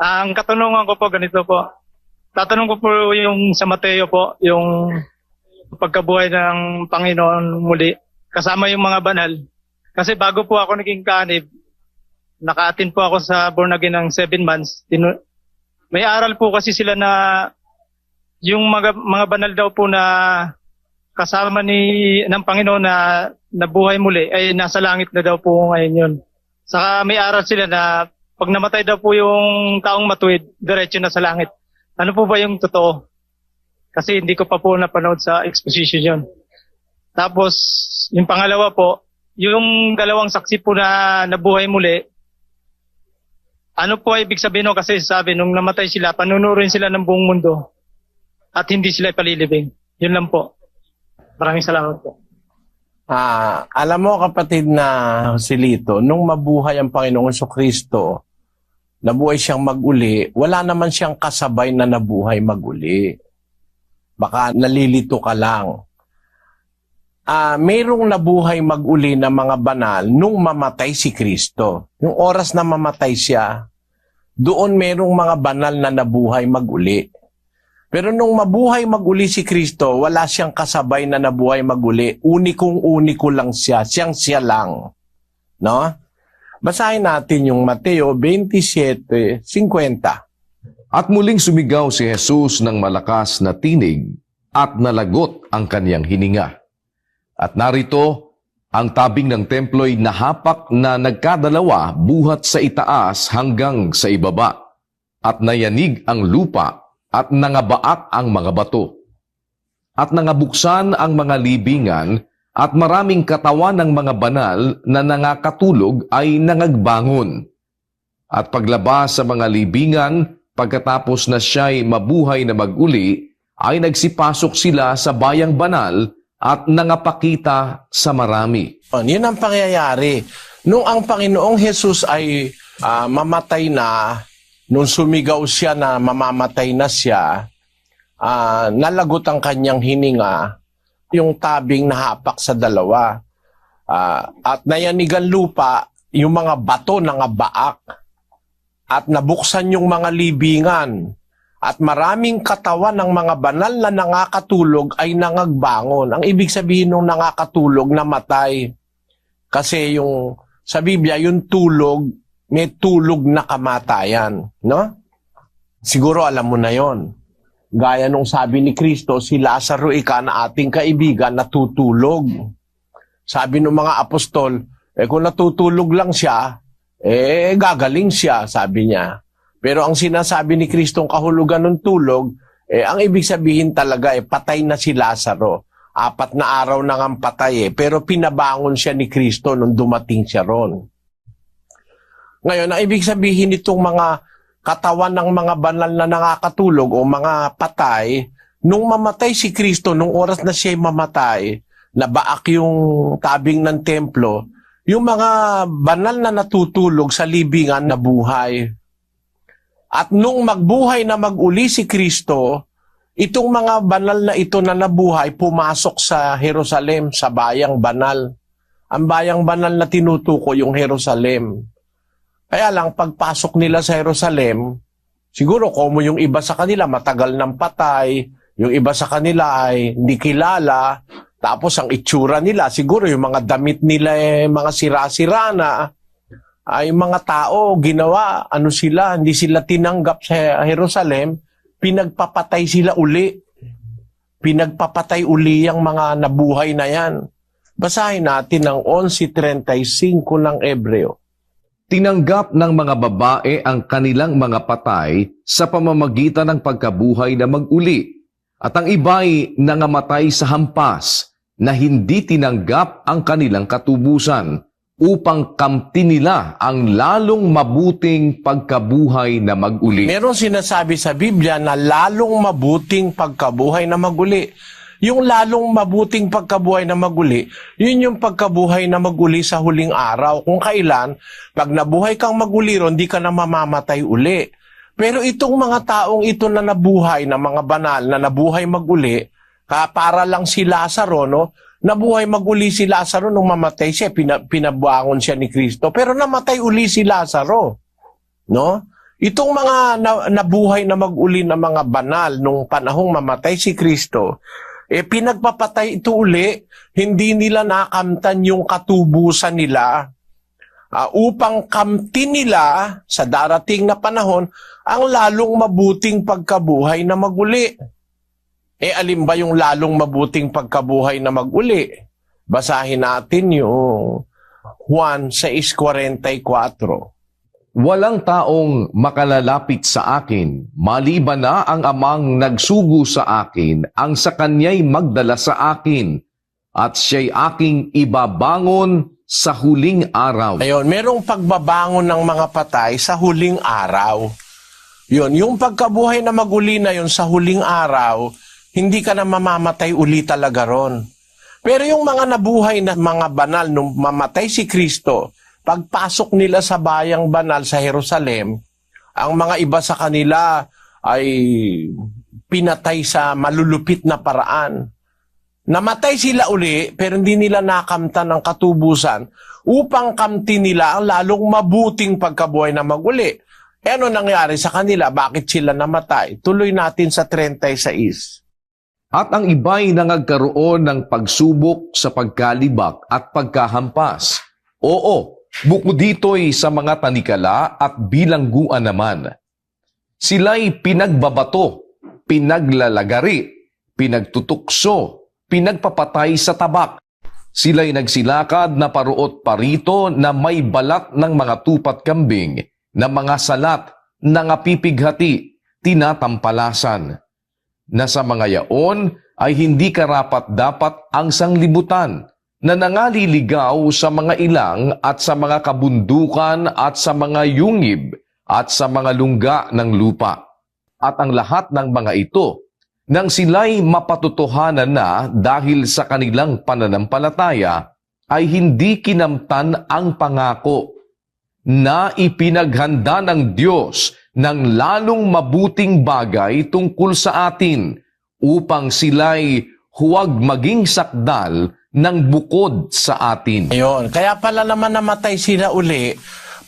Ang katanungan ko po ganito po. Tatanong ko po yung sa Mateo po, yung pagkabuhay ng Panginoon muli kasama yung mga banal. Kasi bago po ako naging kanib, nakaatin po ako sa born again ng seven months. Tinu- may aral po kasi sila na yung mga, mga banal daw po na kasama ni ng Panginoon na nabuhay muli ay nasa langit na daw po ngayon yun. Saka may aral sila na pag namatay daw po yung taong matuwid, diretso na sa langit. Ano po ba yung totoo? Kasi hindi ko pa po napanood sa exposition yun. Tapos, yung pangalawa po, yung dalawang saksi po na nabuhay muli, ano po ay ibig sabihin no? Kasi sabi, nung namatay sila, panunurin sila ng buong mundo at hindi sila palilibing. Yun lang po. Maraming salamat po. Ah, alam mo kapatid na Silito, nung mabuhay ang Panginoong Kristo, nabuhay siyang maguli, wala naman siyang kasabay na nabuhay maguli. Baka nalilito ka lang. Ah, mayroong nabuhay maguli na mga banal nung mamatay si Kristo. Yung oras na mamatay siya, doon mayroong mga banal na nabuhay maguli. Pero nung mabuhay maguli si Kristo, wala siyang kasabay na nabuhay maguli. Unikong uniko lang siya. Siyang siya lang. No? Basahin natin yung Mateo 27:50. At muling sumigaw si Jesus ng malakas na tinig at nalagot ang kaniyang hininga. At narito, ang tabing ng templo'y nahapak na nagkadalawa buhat sa itaas hanggang sa ibaba. At nayanig ang lupa at nangabaak ang mga bato. At nangabuksan ang mga libingan at maraming katawan ng mga banal na nangakatulog ay nangagbangon. At paglabas sa mga libingan, pagkatapos na siya'y mabuhay na maguli, ay nagsipasok sila sa bayang banal at nangapakita sa marami. Oh, yun ang pangyayari. Nung ang Panginoong Jesus ay ah, mamatay na, nung sumigaw siya na mamamatay na siya, ah, nalagot ang kanyang hininga, yung tabing nahapak sa dalawa. Ah, at nayanigan lupa, yung mga bato na baak. At nabuksan yung mga libingan. At maraming katawan ng mga banal na nangakatulog ay nangagbangon. Ang ibig sabihin ng nakakatulog, namatay. Kasi yung sa Biblia, yung tulog, may tulog na kamatayan. No? Siguro alam mo na yon. Gaya nung sabi ni Kristo, si Lazaro ika na ating kaibigan natutulog. Sabi ng mga apostol, eh kung natutulog lang siya, eh gagaling siya, sabi niya. Pero ang sinasabi ni Kristong kahulugan ng tulog, eh ang ibig sabihin talaga eh patay na si Lazaro. Apat na araw na ang patay eh, pero pinabangon siya ni Kristo nung dumating siya ron. Ngayon, ang ibig sabihin nitong mga katawan ng mga banal na nakakatulog o mga patay, nung mamatay si Kristo, nung oras na siya mamatay, nabaak yung tabing ng templo, yung mga banal na natutulog sa libingan na buhay. At nung magbuhay na maguli si Kristo, itong mga banal na ito na nabuhay pumasok sa Jerusalem, sa bayang banal. Ang bayang banal na tinutuko yung Jerusalem. Kaya lang, pagpasok nila sa Jerusalem, siguro komo yung iba sa kanila matagal ng patay, yung iba sa kanila ay hindi kilala, tapos ang itsura nila, siguro yung mga damit nila eh, mga sira-sira na, ay mga tao ginawa, ano sila, hindi sila tinanggap sa Jerusalem, pinagpapatay sila uli. Pinagpapatay uli ang mga nabuhay na yan. Basahin natin ang 11.35 ng Ebreo. Tinanggap ng mga babae ang kanilang mga patay sa pamamagitan ng pagkabuhay na maguli. At ang iba'y nangamatay sa hampas na hindi tinanggap ang kanilang katubusan upang kamti nila ang lalong mabuting pagkabuhay na maguli. Meron sinasabi sa Biblia na lalong mabuting pagkabuhay na maguli. Yung lalong mabuting pagkabuhay na maguli, yun yung pagkabuhay na maguli sa huling araw. Kung kailan, pag nabuhay kang maguli ron, di ka na mamamatay uli. Pero itong mga taong ito na nabuhay, na mga banal, na nabuhay maguli, ka para lang si Lazaro, no? Nabuhay maguli si Lazaro nung mamatay siya, pina, pinabangon siya ni Kristo. Pero namatay uli si Lazaro. No? Itong mga na- nabuhay na mag-uli na mga banal nung panahong mamatay si Kristo, eh pinagpapatay ito uli, hindi nila nakamtan yung katubusan nila ah, upang kamti nila sa darating na panahon ang lalong mabuting pagkabuhay na maguli. Eh alin ba yung lalong mabuting pagkabuhay na maguli? Basahin natin yung Juan 6.44. Walang taong makalalapit sa akin, maliban na ang amang nagsugo sa akin, ang sa kanya'y magdala sa akin, at siya'y aking ibabangon sa huling araw. Ayun, merong pagbabangon ng mga patay sa huling araw. Yun, yung pagkabuhay na maguli na yun sa huling araw, hindi ka na mamamatay uli talaga ron. Pero yung mga nabuhay na mga banal nung mamatay si Kristo, pagpasok nila sa bayang banal sa Jerusalem, ang mga iba sa kanila ay pinatay sa malulupit na paraan. Namatay sila uli pero hindi nila nakamtan ng katubusan upang kamti nila ang lalong mabuting pagkabuhay na maguli. E ano nangyari sa kanila? Bakit sila namatay? Tuloy natin sa 36. At ang iba'y nangagkaroon ng pagsubok sa pagkalibak at pagkahampas. Oo, bukod dito'y sa mga tanikala at bilangguan naman. Sila'y pinagbabato, pinaglalagari, pinagtutukso, pinagpapatay sa tabak. Sila'y nagsilakad na paruot parito na may balat ng mga tupat kambing, na mga salat, nangapipighati, tinatampalasan na sa mga yaon ay hindi karapat dapat ang sanglibutan na nangaliligaw sa mga ilang at sa mga kabundukan at sa mga yungib at sa mga lungga ng lupa. At ang lahat ng mga ito, nang sila'y mapatutuhanan na dahil sa kanilang pananampalataya, ay hindi kinamtan ang pangako na ipinaghanda ng Diyos ng lalong mabuting bagay tungkol sa atin upang sila'y huwag maging sakdal ng bukod sa atin. Ayun. Kaya pala naman namatay sila uli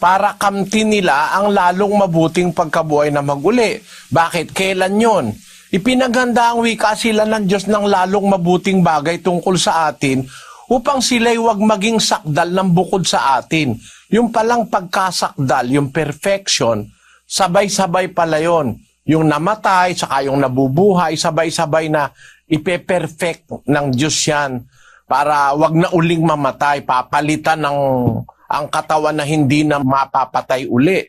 para kamti nila ang lalong mabuting pagkabuhay na maguli. Bakit? Kailan yon? Ipinaganda ang wika sila ng Diyos ng lalong mabuting bagay tungkol sa atin upang sila'y huwag maging sakdal ng bukod sa atin. Yung palang pagkasakdal, yung perfection, sabay-sabay pala yon. Yung namatay, saka yung nabubuhay, sabay-sabay na ipe-perfect ng Diyos yan para wag na uling mamatay, papalitan ng ang katawan na hindi na mapapatay uli.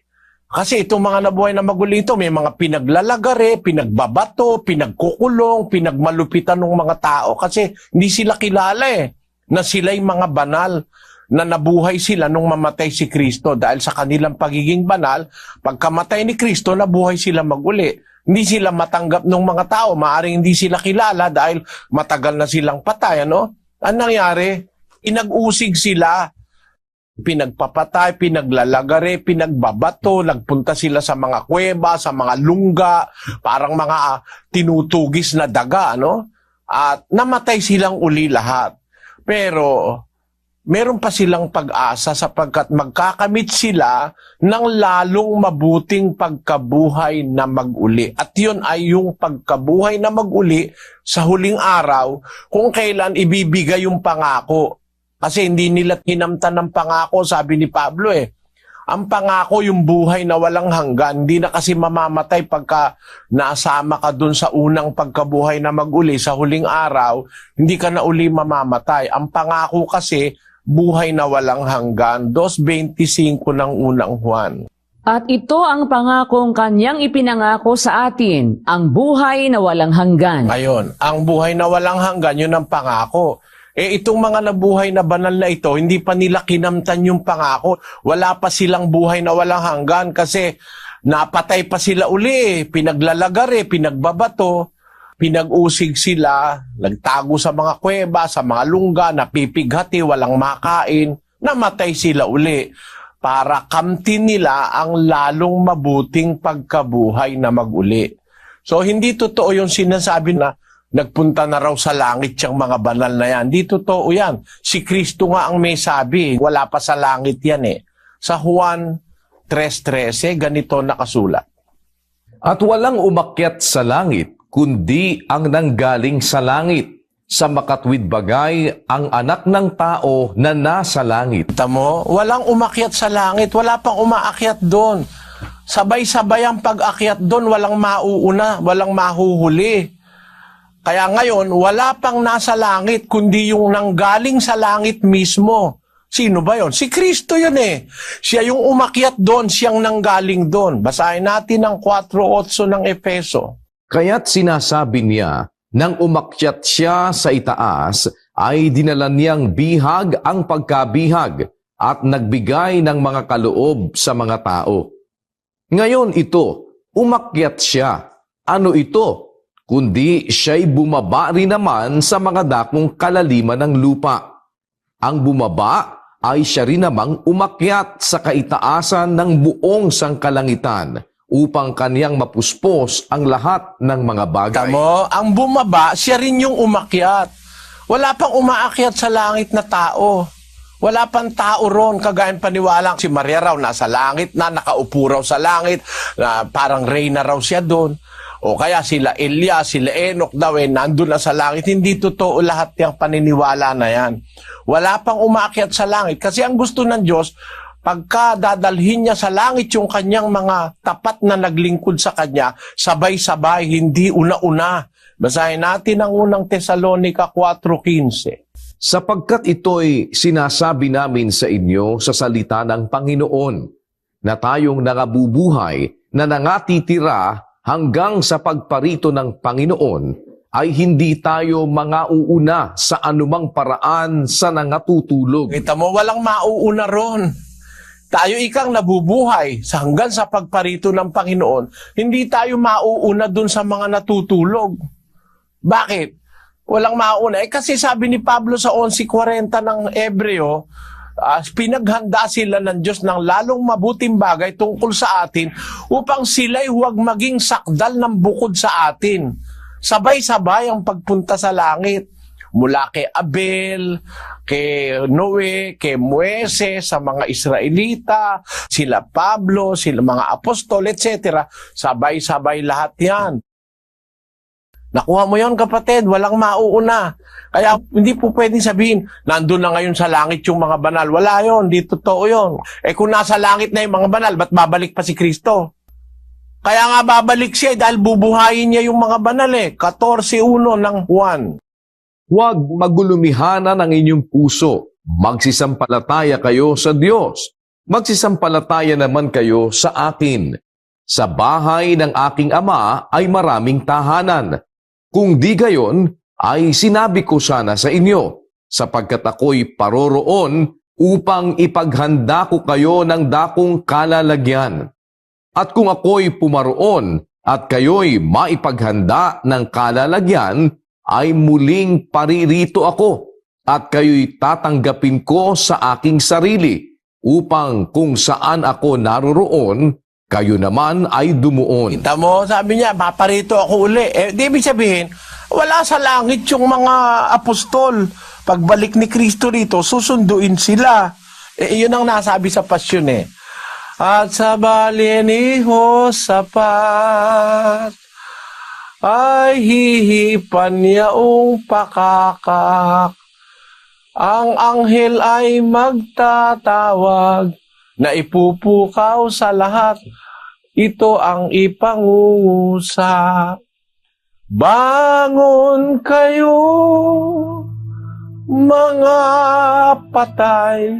Kasi itong mga nabuhay na maguli ito, may mga pinaglalagare, pinagbabato, pinagkukulong, pinagmalupitan ng mga tao kasi hindi sila kilala eh na sila'y mga banal na nabuhay sila nung mamatay si Kristo dahil sa kanilang pagiging banal, pagkamatay ni Kristo, nabuhay sila maguli. Hindi sila matanggap ng mga tao, maaring hindi sila kilala dahil matagal na silang patay, ano? Ang nangyari, inag-usig sila, pinagpapatay, pinaglalagare, pinagbabato, nagpunta sila sa mga kuweba, sa mga lungga, parang mga ah, tinutugis na daga, ano? At namatay silang uli lahat. Pero meron pa silang pag-asa sapagkat magkakamit sila ng lalong mabuting pagkabuhay na maguli. At yun ay yung pagkabuhay na maguli sa huling araw kung kailan ibibigay yung pangako. Kasi hindi nila hinamtan ng pangako, sabi ni Pablo eh. Ang pangako yung buhay na walang hanggan, hindi na kasi mamamatay pagka nasama ka dun sa unang pagkabuhay na maguli sa huling araw, hindi ka na uli mamamatay. Ang pangako kasi, buhay na walang hanggan. 2.25 ng unang Juan. At ito ang pangakong kanyang ipinangako sa atin, ang buhay na walang hanggan. Ngayon, ang buhay na walang hanggan, yun ang pangako. Eh itong mga nabuhay na banal na ito, hindi pa nila kinamtan yung pangako. Wala pa silang buhay na walang hanggan kasi napatay pa sila uli, pinaglalagare, pinagbabato, pinag-usig sila, nagtago sa mga kuweba, sa mga lungga, napipighati, walang makain, namatay sila uli para kamtin nila ang lalong mabuting pagkabuhay na maguli. So hindi totoo yung sinasabi na nagpunta na raw sa langit yung mga banal na yan. Hindi totoo yan. Si Kristo nga ang may sabi. Wala pa sa langit yan eh. Sa Juan 3.13, ganito nakasulat. At walang umakyat sa langit, kundi ang nanggaling sa langit. Sa makatwid bagay ang anak ng tao na nasa langit. Kita mo, walang umakyat sa langit, wala pang umaakyat doon. Sabay-sabay ang pag-akyat doon, walang mauuna, walang mahuhuli. Kaya ngayon, wala pang nasa langit, kundi yung nanggaling sa langit mismo. Sino ba yon? Si Kristo yun eh. Siya yung umakyat doon, siyang nanggaling doon. Basahin natin ang 4.8 ng Efeso. Kaya't sinasabi niya, nang umakyat siya sa itaas, ay dinala niyang bihag ang pagkabihag at nagbigay ng mga kaloob sa mga tao. Ngayon ito, umakyat siya. Ano ito? Kundi siya'y bumaba rin naman sa mga dakong kalaliman ng lupa. Ang bumaba ay siya rin namang umakyat sa kaitaasan ng buong sangkalangitan upang kaniyang mapuspos ang lahat ng mga bagay. Tamo, ang bumaba, siya rin yung umakyat. Wala pang umaakyat sa langit na tao. Wala pang tao ron, kagaya paniwala. Si Maria raw nasa langit na, nakaupo raw sa langit, na parang reyna raw siya doon. O kaya sila Elia, sila Enoch daw eh, nandun na sa langit. Hindi totoo lahat yung paniniwala na yan. Wala pang umaakyat sa langit. Kasi ang gusto ng Diyos, pagka dadalhin niya sa langit yung kanyang mga tapat na naglingkod sa kanya, sabay-sabay, hindi una-una. Basahin natin ang unang Tesalonika 4.15. sapagkat ito'y sinasabi namin sa inyo sa salita ng Panginoon, na tayong nangabubuhay na nangatitira hanggang sa pagparito ng Panginoon, ay hindi tayo mga uuna sa anumang paraan sa nangatutulog. Kita mo, walang mauuna ron. Tayo ikang nabubuhay sa hanggang sa pagparito ng Panginoon, hindi tayo mauuna dun sa mga natutulog. Bakit? Walang mauna. Eh kasi sabi ni Pablo sa 11.40 ng Ebreo, ah, pinaghanda sila ng Diyos ng lalong mabuting bagay tungkol sa atin upang sila'y huwag maging sakdal ng bukod sa atin. Sabay-sabay ang pagpunta sa langit. Mula kay Abel, kay Noe, kay Moises, sa mga Israelita, sila Pablo, sila mga apostol, etc. Sabay-sabay lahat yan. Nakuha mo yon kapatid, walang mauuna. Kaya hindi po pwedeng sabihin, nandun na ngayon sa langit yung mga banal. Wala yon, di totoo yon. Eh kung nasa langit na yung mga banal, ba't babalik pa si Kristo? Kaya nga babalik siya eh, dahil bubuhayin niya yung mga banal eh. 14.1 ng Juan. Huwag magulumihanan ang inyong puso. Magsisampalataya kayo sa Diyos. Magsisampalataya naman kayo sa akin. Sa bahay ng aking ama ay maraming tahanan. Kung di gayon, ay sinabi ko sana sa inyo, sapagkat ako'y paroroon upang ipaghanda ko kayo ng dakong kalalagyan. At kung ako'y pumaroon at kayo'y maipaghanda ng kalalagyan, ay muling paririto ako at kayo'y tatanggapin ko sa aking sarili upang kung saan ako naroroon, kayo naman ay dumuon. Kita mo, sabi niya, paparito ako uli. Eh, di ibig sabihin, wala sa langit yung mga apostol. Pagbalik ni Kristo rito, susunduin sila. Eh, yun ang nasabi sa pasyon eh. At sa bali ni Hosapat, ay hihipan niyaong pakakak. Ang anghel ay magtatawag na ipupukaw sa lahat. Ito ang ipangungusap. Bangon kayo, mga patay.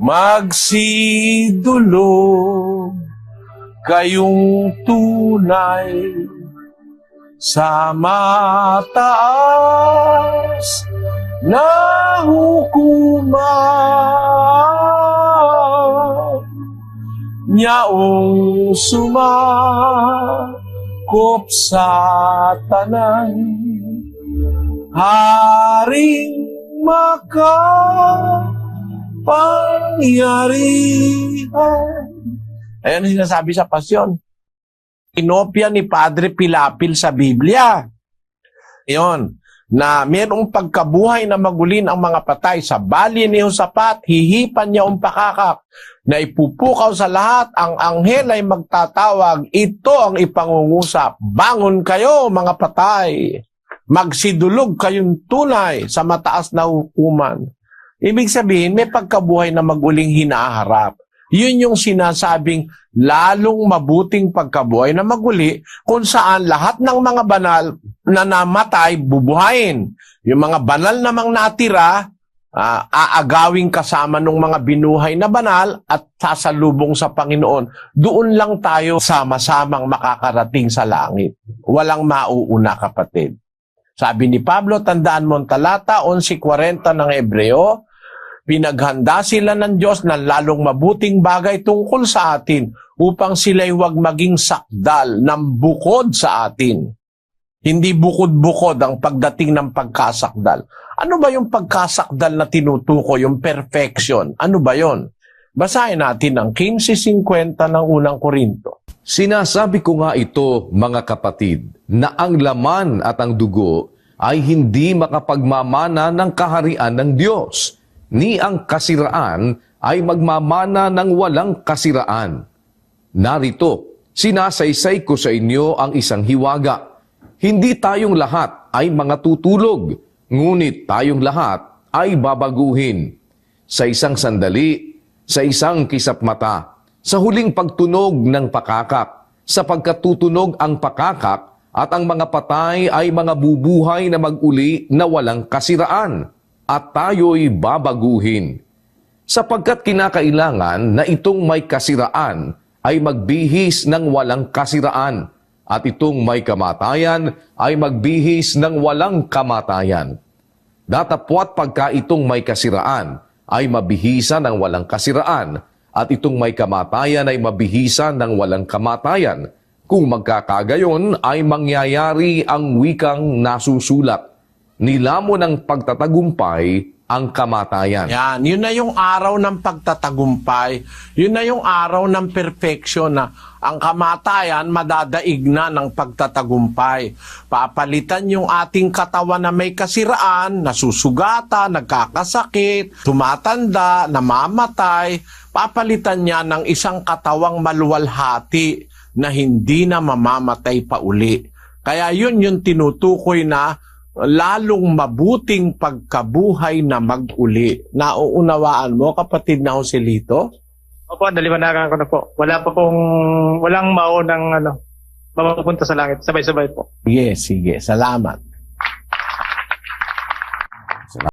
Magsidulog kayong tunay sa mataas na hukuman nyaong sumakop sa tanan haring makapangyarihan Ayan ang sinasabi sa pasyon. Inopya ni Padre Pilapil sa Biblia. Iyon. na mayroong pagkabuhay na magulin ang mga patay sa bali ni Hosapat, hihipan niya ang pakakak na ipupukaw sa lahat, ang anghel ay magtatawag, ito ang ipangungusap, bangon kayo mga patay, magsidulog kayong tunay sa mataas na hukuman. Ibig sabihin, may pagkabuhay na maguling hinaharap. Yun yung sinasabing lalong mabuting pagkabuhay na maguli kung saan lahat ng mga banal na namatay bubuhayin. Yung mga banal namang natira, ah, aagawing kasama ng mga binuhay na banal at sasalubong sa Panginoon. Doon lang tayo sama-samang makakarating sa langit. Walang mauuna kapatid. Sabi ni Pablo, tandaan mo ang talata 11.40 ng Ebreo, Pinaghanda sila ng Diyos na lalong mabuting bagay tungkol sa atin upang sila'y huwag maging sakdal ng bukod sa atin. Hindi bukod-bukod ang pagdating ng pagkasakdal. Ano ba yung pagkasakdal na tinutuko, yung perfection? Ano ba yon? Basahin natin ang 15.50 ng unang Korinto. Sinasabi ko nga ito, mga kapatid, na ang laman at ang dugo ay hindi makapagmamana ng kaharian ng Diyos, ni ang kasiraan ay magmamana ng walang kasiraan. Narito, sinasaysay ko sa inyo ang isang hiwaga. Hindi tayong lahat ay mga tutulog, ngunit tayong lahat ay babaguhin. Sa isang sandali, sa isang kisap mata, sa huling pagtunog ng pakakak, sa pagkatutunog ang pakakak at ang mga patay ay mga bubuhay na maguli na walang kasiraan at tayo'y babaguhin. Sapagkat kinakailangan na itong may kasiraan ay magbihis ng walang kasiraan at itong may kamatayan ay magbihis ng walang kamatayan. Datapwat pagka itong may kasiraan ay mabihisa ng walang kasiraan at itong may kamatayan ay mabihisa ng walang kamatayan. Kung magkakagayon ay mangyayari ang wikang nasusulat. Nilamo ng pagtatagumpay ang kamatayan. Yan, yun na yung araw ng pagtatagumpay. Yun na yung araw ng perfection na ang kamatayan madadaig na ng pagtatagumpay. Papalitan yung ating katawan na may kasiraan, nasusugata, nagkakasakit, tumatanda, namamatay. Papalitan niya ng isang katawang maluwalhati na hindi na mamamatay pa uli. Kaya yun yung tinutukoy na lalong mabuting pagkabuhay na mag-uli. Nauunawaan mo, kapatid na Joselito? Opo, naliwanagan ko na po. Wala pa pong, walang maunang ano, mapupunta sa langit. Sabay-sabay po. Yes, sige. Salamat.